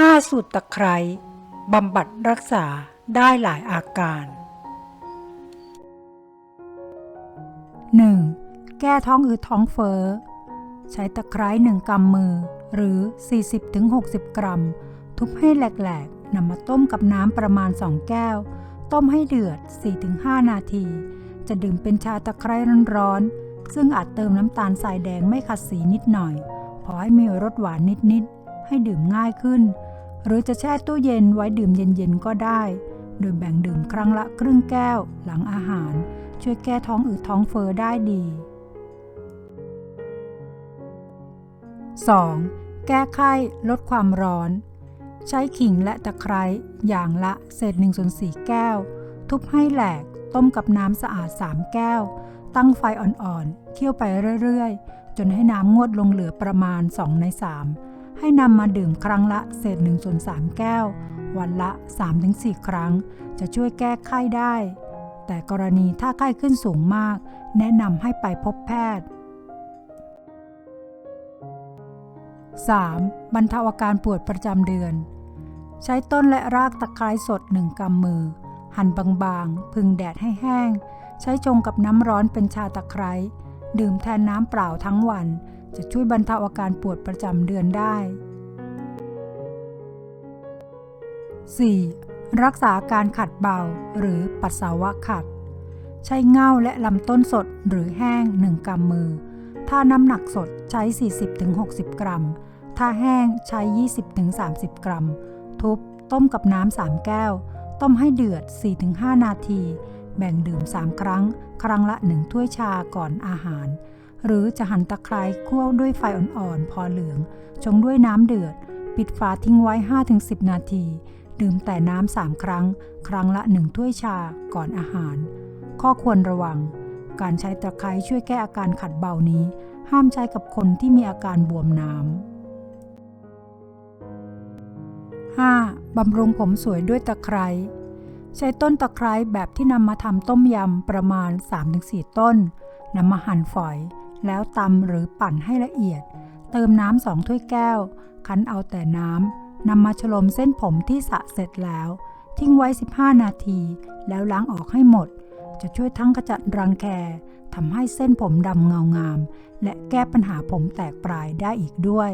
5สูตรตะไคร้บำบัดรักษาได้หลายอาการ 1. แก้ท้องอืดท้องเฟ้อ ใช้ตะไคร้หนึ่งกำมือ หรือ 40-60 กรัม ทุบให้แหลกๆนำมาต้มกับน้ำประมาณ 2 แก้ว ต้มให้เดือด 4-5 นาที จะดื่มเป็นชาตะไคร้ร้อนๆ ซึ่งอาจเติมน้ำตาลทรายแดงไม่ขัดสีนิดหน่อย พอให้มีรสหวานนิดๆ ให้ดื่มง่ายขึ้น หรือจะแช่ตู้เย็นไว้ดื่มเย็นๆก็ได้ โดยแบ่งดื่มครั้งละครึ่งแก้วหลังอาหาร ช่วยแก้ท้องอืดท้องเฟอ้อได้ดี 2. แก้ไข้ลดความร้อน ใช้ขิงและตะไคร้อย่างละเศษ1ส่วน4แก้ว ทุบให้แหลกต้มกับน้ำสะอาด 3 แก้ว ตั้งไฟอ่อนๆเคี่ยวไปเรื่อยๆ จนให้น้ำงวดลงเหลือประมาณ 2 ใน 3 ให้นำมาดื่มครั้งละเศษ1ส่วน3แก้ว วันละ 3-4 ครั้ง จะช่วยแก้ไข้ได้ แต่กรณีถ้าไข้ขึ้นสูงมาก แนะนำให้ไปพบแพทย์ 3. บรรเทาอาการปวดประจำเดือน ใช้ต้นและรากตะไคร้สดหนึ่งกำมือ หั่นบางๆ พึงแดดให้แห้ง ใช้ชงกับน้ำร้อนเป็นชาตะไคร้ ดื่มแทนน้ำเปล่าทั้งวัน จะช่วยบรรเทาอาการปวดประจำเดือนได้ 4. รักษาการขัดเบาหรือปัสสาวะขัด ใช้เง่าและลำต้นสดหรือแห้ง 1กำมือ ถ้าน้ำหนักสดใช้ 40-60 กรัม ถ้าแห้งใช้ 20-30 กรัม ทุบต้มกับน้ำ3แก้ว ต้มให้เดือด 4-5 นาที แบ่งดื่ม 3 ครั้ง ครั้งละ 1 ถ้วยชาก่อนอาหาร หรือจะหั่นตะไคร้คั่วด้วยไฟอ่อนๆ พอเหลือง ชงด้วยน้ำเดือด ปิดฝาทิ้งไว้ 5-10 นาที ดื่มแต่น้ำ3ครั้ง ครั้งละ1ถ้วยชาก่อนอาหาร ข้อควรระวัง การใช้ตะไคร้ช่วยแก้อาการขัดเบานี้ ห้ามใช้กับคนที่มีอาการบวมน้ำ 5. บำรุงผมสวยด้วยตะไคร้ใช้ต้นตะไคร้แบบที่นำมาทำต้มยำประมาณ 3-4 ต้นนำมาหั่นฝอย แล้วตำหรือปั่นให้ละเอียด เติมน้ำสองถ้วยแก้ว คั้นเอาแต่น้ำนำมาฉลมเส้นผมที่สระเสร็จแล้ว ทิ้งไว้ 15 นาที แล้วล้างออกให้หมด จะช่วยทั้งขจัดรังแคทำให้เส้นผมดำเงางาม และแก้ปัญหาผมแตกปลายได้อีกด้วย